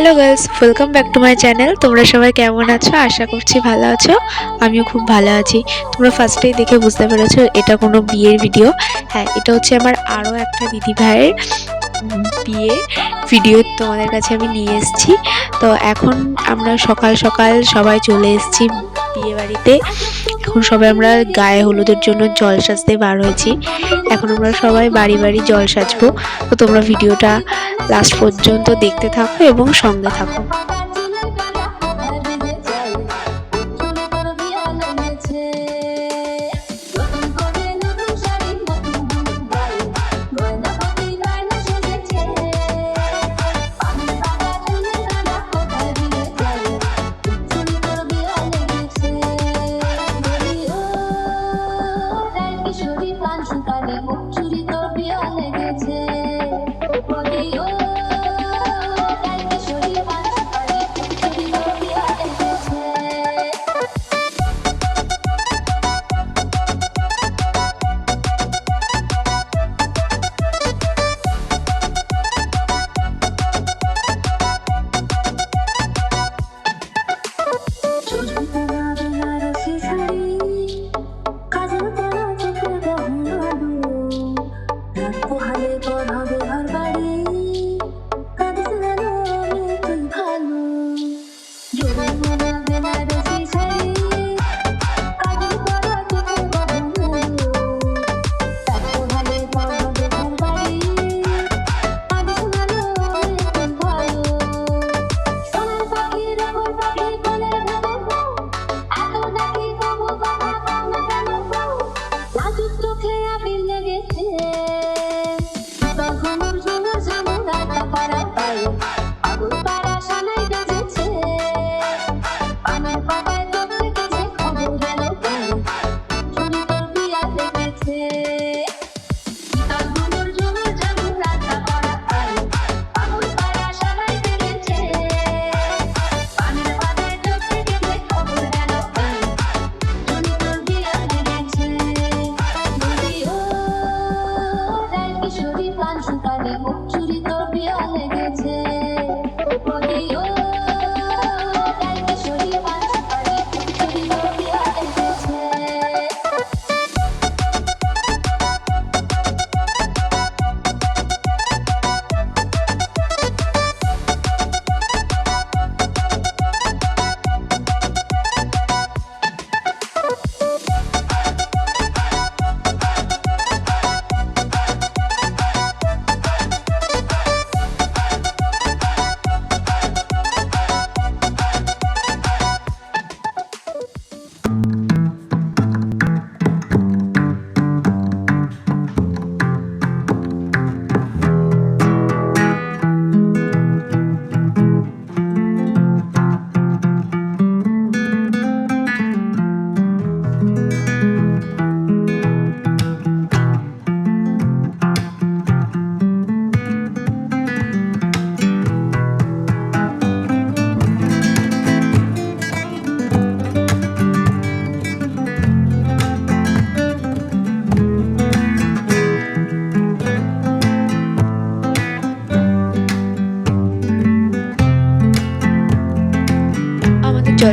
Hello girls welcome back to my channel তোমরা সবাই কেমন আছো? আশা করছি ভালো আছো। আমিও খুব ভালো আছি। তোমরা ফার্স্টেই দেখে বুঝতে পেরেছ এটা কোনো বিয়ের ভিডিও হ্যাঁ এটা হচ্ছে আমার আরও একটা দিদি ভাইয়ের বিয়ে ভিডিও তোমাদের কাছে আমি নিয়ে এসেছি। তো এখন আমরা সকাল সকাল সবাই চলে এসেছি বিয়ে বাড়িতে। এখন সবাই আমরা গায়ে হলুদের জন্য জল সাজতে বার হয়েছি। এখন আমরা সবাই বাড়ি বাড়ি জল সাজবো। তো তোমরা ভিডিওটা লাস্ট পর্যন্ত দেখতে থাকো এবং সঙ্গে থাকো।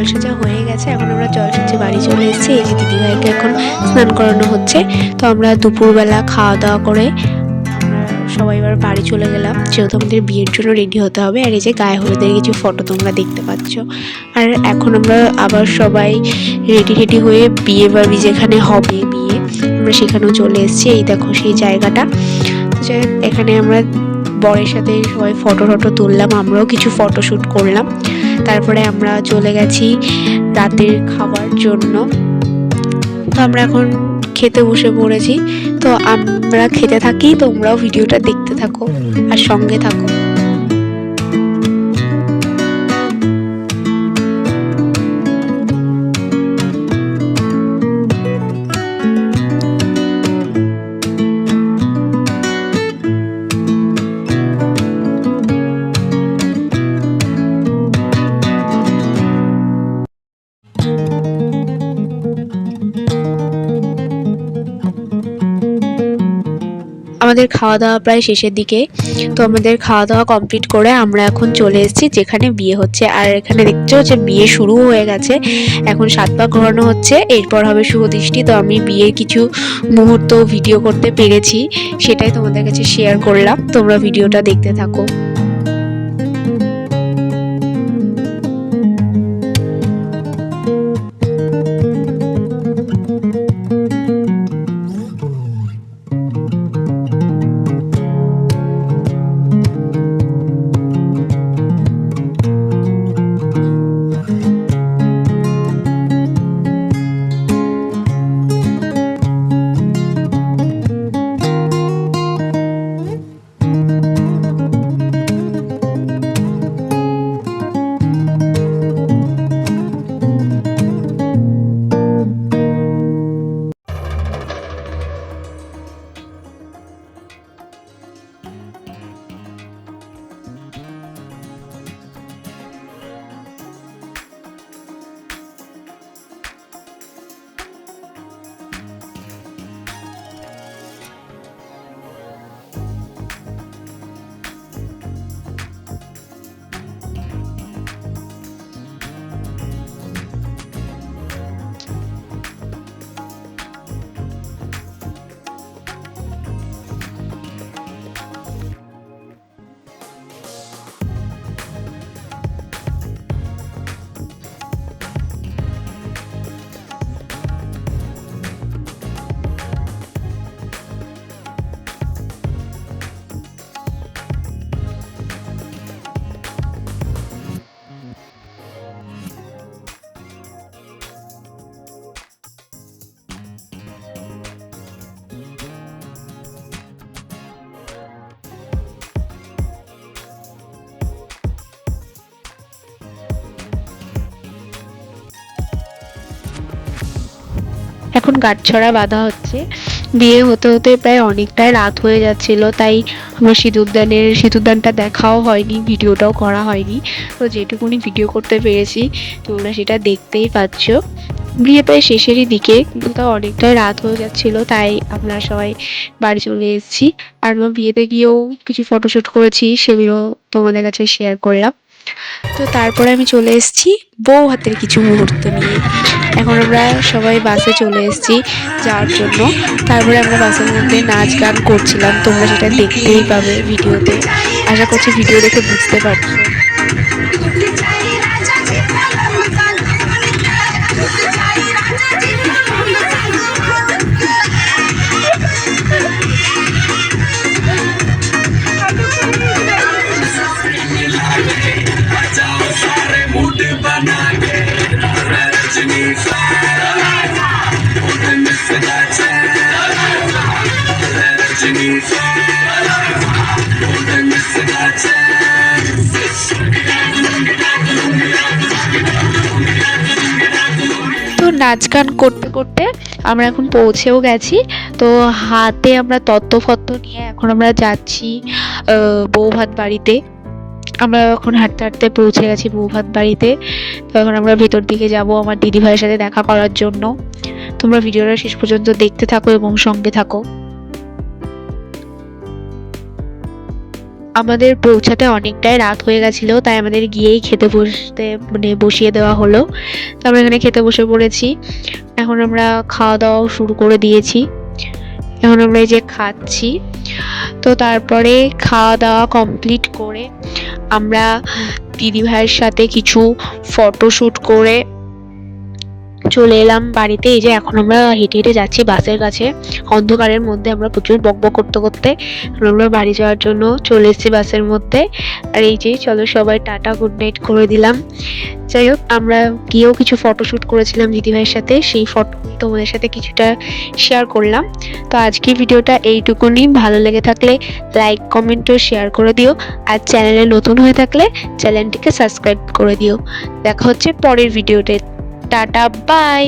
আমাদের জল সাজা হয়ে গেছে, এখন আমরা জল সাজে বাড়ি চলে এসেছি, এই যে দিদিভাইকে এখন স্নান করানো হচ্ছে। তো আমরা দুপুরবেলা খাওয়া দাওয়া করে সবাই এবার বাড়ি চলে গেলাম। যেহেতু আমাদের বিয়ের জন্য রেডি হতে হবে, আর এই যে গায়ে হলুদের কিছু ফটো তোমরা দেখতে পাচ্ছ। আর এখন আমরা আবার সবাই রেডি রেডি হয়ে বিয়ে বাড়ি যেখানে হবে বিয়ে, আমরা সেখানেও চলে এসেছি। এই দেখো সেই জায়গাটা। এখানে আমরা বরের সাথে সবাই ফটো টটো তুললাম, আমরাও কিছু ফটো শ্যুট করলাম। তারপরে আমরা চলে গেছি রাতের খাবার জন্য। তো আমরা এখন খেতে বসে পড়েছি। তো আমরা খেতে থাকি, তোমরাও ভিডিওটা দেখতে থাকো আর সঙ্গে থাকো। আমাদের খাওয়া দাওয়া প্রায় শেষের দিকে। তো আমাদের খাওয়া দাওয়া কমপ্লিট করে আমরা এখন চলে এসেছি, যেখানে বিয়ে হচ্ছে। আর এখানে দেখছ যে বিয়ে শুরু হয়ে গেছে। এখন সাত পাক ঘোরানো হচ্ছে, এরপর হবে শুভদৃষ্টি। তো আমি বিয়ের কিছু মুহূর্ত ভিডিও করতে পেরেছি, সেটাই তোমাদের কাছে শেয়ার করলাম। তোমরা ভিডিওটা দেখতে থাকো। এখন গাঁটছড়া বাঁধা হচ্ছে। বিয়ে হতে হতে প্রায় অনেকটাই রাত হয়ে যাচ্ছিল, তাই আমার সিঁদুরদানের সিঁদুরদানটা দেখাও হয়নি, ভিডিওটাও করা হয়নি। তো যেটুকুনি ভিডিও করতে পেরেছি, তোমরা সেটা দেখতেই পাচ্ছ। বিয়ে প্রায় শেষেরই দিকে, কিন্তু তাও অনেকটাই রাত হয়ে যাচ্ছিল, তাই আমরা সবাই বাড়ি চলে এসেছি। আর আমার বিয়েতে গিয়েও কিছু ফটোশ্যুট করেছি, সেগুলো তোমাদের কাছে শেয়ার করলাম। তো তারপরে আমি চলে এসেছি বউ হাতের কিছু মুহূর্ত নিয়ে। এখন আমরা সবাই বাসে চলে এসেছি যাওয়ার জন্য। তারপরে আমরা বাসের মধ্যে নাচ গান করছিলাম। তোমরা সেটা দেখতেই পাবে ভিডিওতে। আশা করছি ভিডিও দেখে বুঝতে পারছ। নাচ গান করতে করতে আমরা এখন পৌঁছেও গেছি। তো হাতে আমরা তত্ত্ব ফত্ত্ব নিয়ে এখন আমরা যাচ্ছি বৌভাত বাড়িতে। আমরা এখন হাঁটতে হাঁটতে পৌঁছে গেছি বৌভাত বাড়িতে। তো এখন আমরা ভেতর দিকে যাব আমার দিদিভাইয়ের সাথে দেখা করার জন্য। তোমরা ভিডিওটা শেষ পর্যন্ত দেখতে থাকো এবং সঙ্গে থাকো। আমাদের পৌঁছাতে অনেকটাই রাত হয়ে গেছিল, তাই আমাদের গিয়েই খেতে বসতে মানে বসিয়ে দেওয়া হলো। তো আমরা এখানে খেতে বসে পড়েছি। এখন আমরা খাওয়া দাওয়াও শুরু করে দিয়েছি। এখন আমরা এই যে খাচ্ছি। তো তারপরে খাওয়া দাওয়া কমপ্লিট করে আমরা দিদিভাইয়ের সাথে কিছু ফটোশ্যুট করে চলে এলাম বাড়িতে। এই যে এখন আমরা হেঁটে হেঁটে যাচ্ছি বাসের কাছে। অন্ধকারের মধ্যে আমরা প্রচুর বকবক করতে করতে আমরা বাড়ি যাওয়ার জন্য চলে এসেছি বাসের মধ্যে। আর এই যে, চলো সবাই টাটা গুড নাইট করে দিলাম। যাই হোক, আমরা গিয়েও কিছু ফটোশ্যুট করেছিলাম দিদিভাইয়ের সাথে। সেই ফটো তোমাদের সাথে কিছুটা শেয়ার করলাম। তো আজকে ভিডিওটা এইটুকুনি। ভালো লেগে থাকলে লাইক কমেন্ট ও শেয়ার করে দিও। আর চ্যানেলে নতুন হয়ে থাকলে চ্যানেলটিকে সাবস্ক্রাইব করে দিও। দেখা হচ্ছে পরের ভিডিওতে। Tata bye